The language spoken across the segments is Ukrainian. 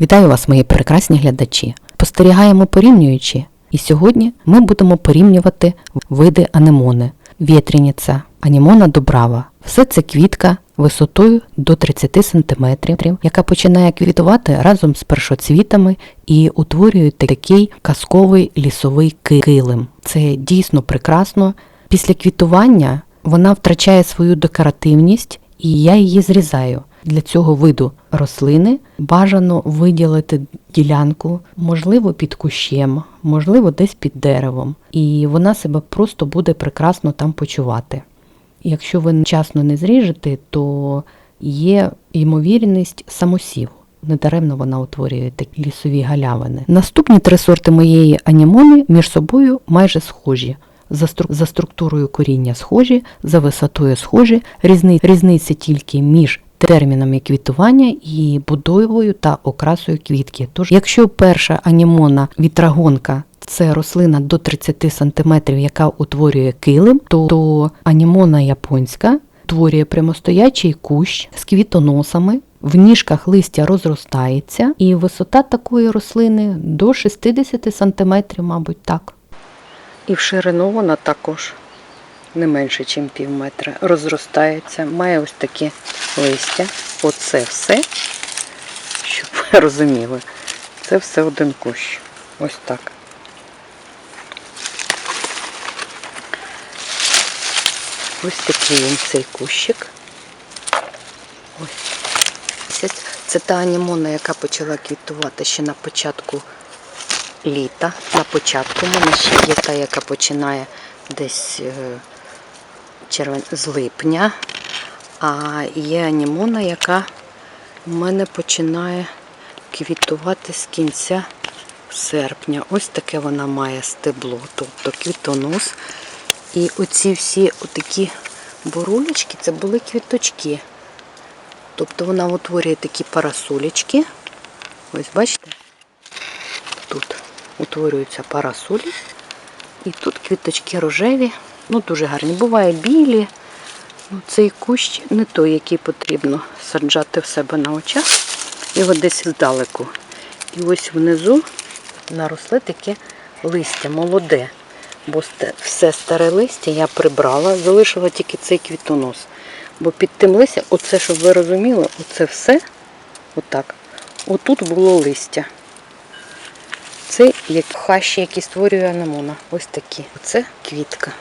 Вітаю вас, мої прекрасні глядачі. Спостерігаємо порівнюючи, і сьогодні ми будемо порівнювати види анемони. Вєтряниця, анемона добрава. Все це квітка висотою до 30 см, яка починає квітувати разом з першоцвітами і утворює такий казковий лісовий килим. Це дійсно прекрасно. Після квітування вона втрачає свою декоративність, і я її зрізаю. Для цього виду рослини бажано виділити ділянку, можливо, під кущем, можливо, десь під деревом, і вона себе просто буде прекрасно там почувати. Якщо ви вчасно не зріжете, то є ймовірність самосіву. Недаремно вона утворює такі лісові галявини. Наступні три сорти моєї анімони між собою майже схожі. За, за структурою коріння схожі, за висотою схожі, різни, різниця тільки між термінами квітування і будовою та окрасою квітки. Тож, якщо перша анімона вітрагонка це рослина до 30 см, яка утворює килим, то, то анімона японська утворює прямостоячий кущ з квітоносами. В ніжках листя розростається, і висота такої рослини до 60 см, мабуть, так. І в ширину вона також не менше, ніж пів метра. Розростається, має ось таке листя. Оце все, щоб ви розуміли, це все один кущ. Ось так. Ось такий він цей кущик. Ось. Це, це та анімона, яка почала квітувати ще на початку літа. На початку в мене ще є та, яка починає десь е, червень, з липня. А є анімона, яка в мене починає квітувати з кінця серпня. Ось таке вона має стебло, тобто квітонос. І оці всі отакі борулечки, це були квіточки. Тобто вона утворює такі парасолечки. Ось бачите? Тут утворюються парасолі. І тут квіточки рожеві, ну дуже гарні. Буває білі. Ну, цей кущ не той, який потрібно саджати в себе на очах. Його десь здалеку. І ось внизу наросли таке листя молоде. Бо все старе листя я прибрала, залишила тільки цей квітонос. Бо під тим листям, оце, щоб ви розуміли, оце все, отак, отут було листя. Це як хащі, які створює анемона. Ось такі. Оце квітка.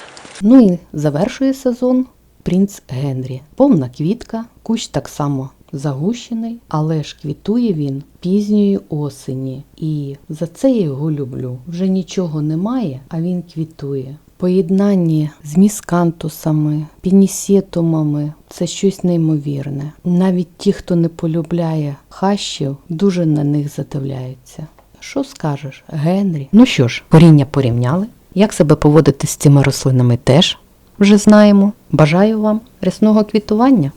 Ну і завершує сезон принц Генрі. Повна квітка, кущ так само загущений, але ж квітує він пізньої осені. І за це я його люблю. Вже нічого немає, а він квітує. Поєднанні з міскантусами, пінісетумами це щось неймовірне. Навіть ті, хто не полюбляє хащів, дуже на них задивляються. Що скажеш, Генрі? Ну що ж, коріння порівняли. Як себе поводити з цими рослинами теж вже знаємо. Бажаю вам рясного квітування.